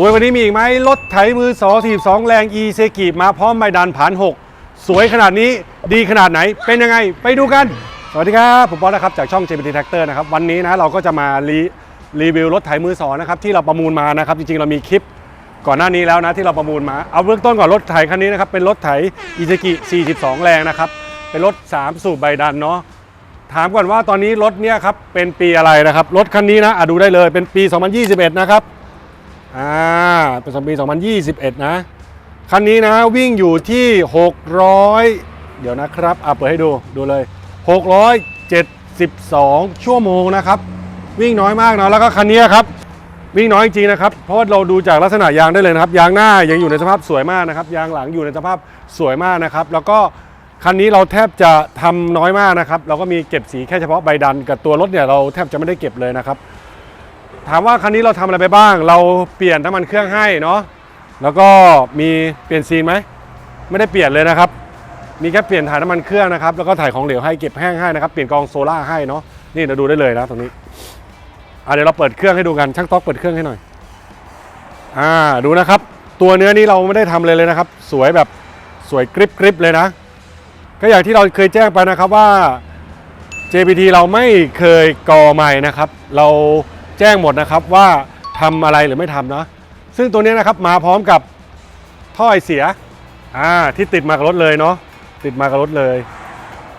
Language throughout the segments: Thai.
สวยกว่านี้มีอีกไหมรถไถมือ2 42แรง e เซกิมาพร้อมไมดันผ่าน 6 สวยขนาดนี้ดีขนาดไหนเป็นยังไงไปดูกัน สวัสดีครับ ผมบอสนะครับ จากช่อง JPT Tractor นะครับ วันนี้นะเราก็จะมารีรีวิวรถไถมือสองนะครับที่เราประมูลมานะครับ จริงๆ เรามีคลิปก่อนหน้านี้แล้วนะที่เราประมูลมา เอาเบื้องต้นก่อนรถไถคันนี้นะครับเป็นรถไถอีเซกิ42 แรงนะครับเป็นรถ 3 สูบใบดันเนาะถามก่อนว่าตอนนี้รถเนี่ยครับเป็นปีอะไรนะครับรถคันนี้นะอะดูได้เลยเป็นปี 2021 นะครับ อ่าเป็นปี 2021 นะ คันนี้นะวิ่งอยู่ที่ 600 เดี๋ยวนะครับ อะเปิดให้ดูดูเลย 672 ชั่วโมงนะครับ วิ่งน้อยมากนะแล้วก็คันนี้ครับ วิ่งน้อยจริงๆนะครับ เพราะว่าเราดูจากลักษณะยางได้เลยนะครับ ยางหน้ายังอยู่ในสภาพสวยมากนะครับ ยางหลังอยู่ในสภาพสวยมากนะครับ แล้วก็คันนี้เราแทบจะทำน้อยมากนะครับ เราก็มีเก็บสีแค่เฉพาะใบดัน กับตัวรถเนี่ยเราแทบจะไม่ได้เก็บเลยนะครับ ถามว่าคันนี้เราทำอะไรไปบ้าง เราเปลี่ยนน้ำมันเครื่องให้เนาะแล้วก็มีเปลี่ยนซีนไหมไม่ได้เปลี่ยนเลยนะครับ มีแค่เปลี่ยนถ่ายน้ำมันเครื่องนะครับ แล้วก็ถ่ายของเหลวให้เก็บแห้งให้นะครับ เปลี่ยนกองโซล่าให้เนาะนี่เราดูได้เลยนะตรงนี้เดี๋ยวเราเปิดเครื่องให้ดูกันช่างต๊อกเปิดเครื่องให้หน่อยอ่าดูนะครับ ตัวเนื้อนี้เราไม่ได้ทำเลยเลยนะครับ สวยแบบสวยกริบกริบเลยนะ ก็อย่างที่เราเคยแจ้งไปนะครับว่า JPT เราไม่เคยกอใหม่นะครับ เรา แจ้งหมดนะครับว่าทำอะไรหรือไม่ทำนะ ซึ่งตัวนี้นะครับมาพร้อมกับท่อไอเสียอ่าที่ติดมากับรถเลยเนาะติดมากับรถเลย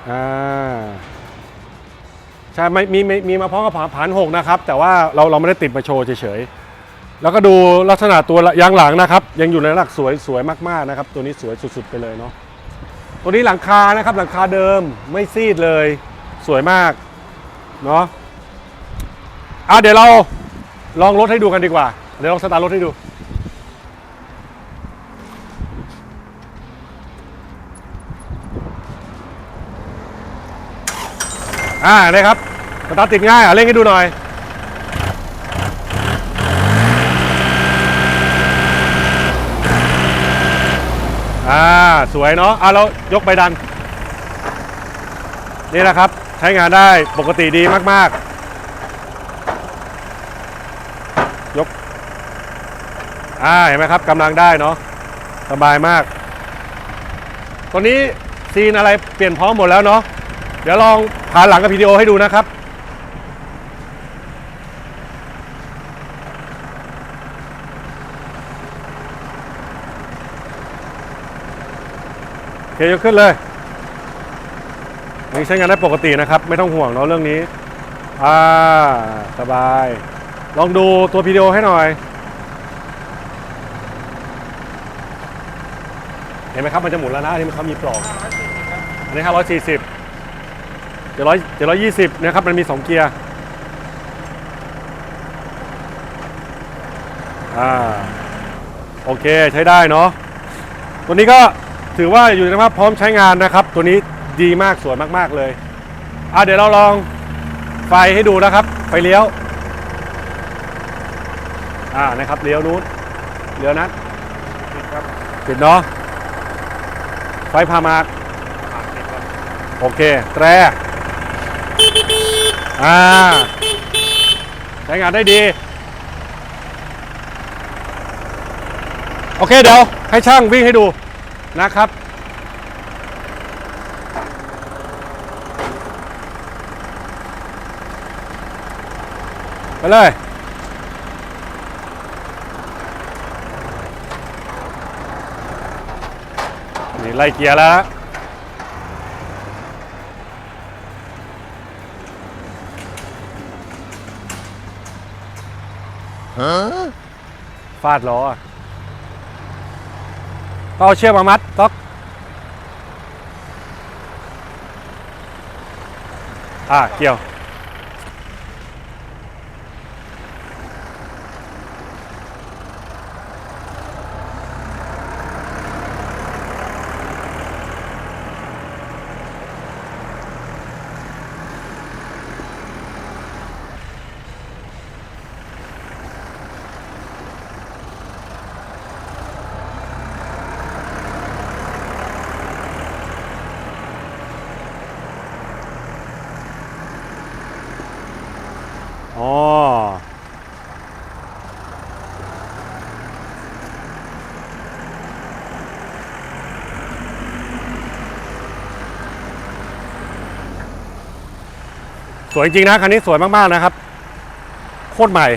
อ่าใช่ไม่มีมีมีมาพร้อมกับผานหกนะครับ แต่ว่าเราเราไม่ได้ติดมาโชว์เฉยๆแล้วก็ดูลักษณะตัวยางหลังนะครับ ยังอยู่ในระดับสวยสวยมากๆนะครับ ตัวนี้สวยสุดๆไปเลยเนาะตัวนี้หลังคานะครับหลังคาเดิมไม่ซีดเลยสวยมากเนาะ อะเดี๋ยวเราลองรถให้ดูกันดีกว่า เดี๋ยวลองสตาร์ทรถให้ดู อ่านะครับสตาร์ทติดง่ายอะเร่งให้ดูหน่อย อ่า สวยเนาะอะเรายกใบดัน นี่นะครับ ใช้งานได้ปกติดีมาก ๆ ยก อ่าเห็นไหมครับกำลังได้เนาะสบายมาก ตัวนี้ซีนอะไรเปลี่ยนพร้อมหมดแล้วเนาะเดี๋ยวลองผ่านหลังกับวิดีโอให้ดูนะครับโอเคยกขึ้นเลยยังใช้งานได้ปกตินะครับ ไม่ต้องห่วงเนาะเรื่องนี้ อ่า สบาย ลองดูตัววิดีโอให้หน่อย ห็นไหมครับมันจะหมุนแล้วนะอันนี้มันเขามีปลอกอันนี้540 700 720นะครับมันมี2เกียร์อ่าโอเคใช้ได้เนาะตัวนี้ก็ถือว่าอยู่ในสภาพพร้อมใช้งานนะครับ ตัวนี้ดีมากสวยมากๆเลยอะเดี๋ยวเราลองไฟให้ดูนะครับ ไฟเลี้ยวอ่านะครับเลี้ยวนู้นเลี้ยวนั้นติดครับติดเนาะ ไฟพามาร์คโอเค แตรอ่าใช้งานได้ดี โอเคเดี๋ยว ให้ช่างวิ่งให้ดูนะครับ ไปเลย นี่ไล่เกียร์แล้วนะฟาดล้ออะต้องเอาเชือกมามัดต๊อกอ่าเกี่ยว สวยจริงนะคันนี้สวยมากๆนะครับ โคตรใหม่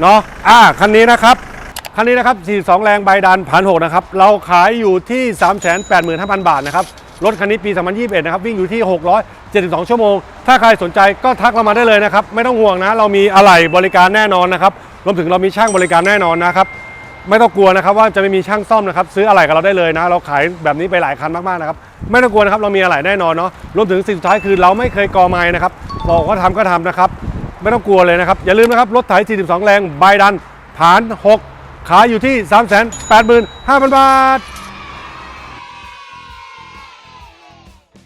เนาะอ่าคันนี้นะครับคันนี้นะครับ 42 แรงใบดันพันหนะครับ เราขายอยู่ที่ 385,000 บาทนะครับ รถคันนี้ปี 2021 นะครับ วิ่งอยู่ที่ 672 ชั่วโมง ถ้าใครสนใจก็ทักเรามาได้เลยนะครับ ไม่ต้องห่วงนะ เรามีอะไหล่บริการแน่นอนนะครับ รวมถึงเรามีช่างบริการแน่นอนนะครับ ไม่ต้องกลัวนะครับว่าจะไม่มีช่างซ่อมนะครับ ซื้ออะไหล่กับเราได้เลยนะ เราขายแบบนี้ไปหลายคันมากๆนะครับ ไม่ต้องกลัวนะครับเรามีอะไรแน่นอนเนาะรวมถึงสิ่งสุดท้ายคือเราไม่เคยกอไม้นะครับบอกว่าทำก็ทำนะครับ ไม่ต้องกลัวเลยนะครับ อย่าลืมนะครับรถไถ 42 แรงใบดัน ฐาน 6 ขายอยู่ที่ 385,000 บาท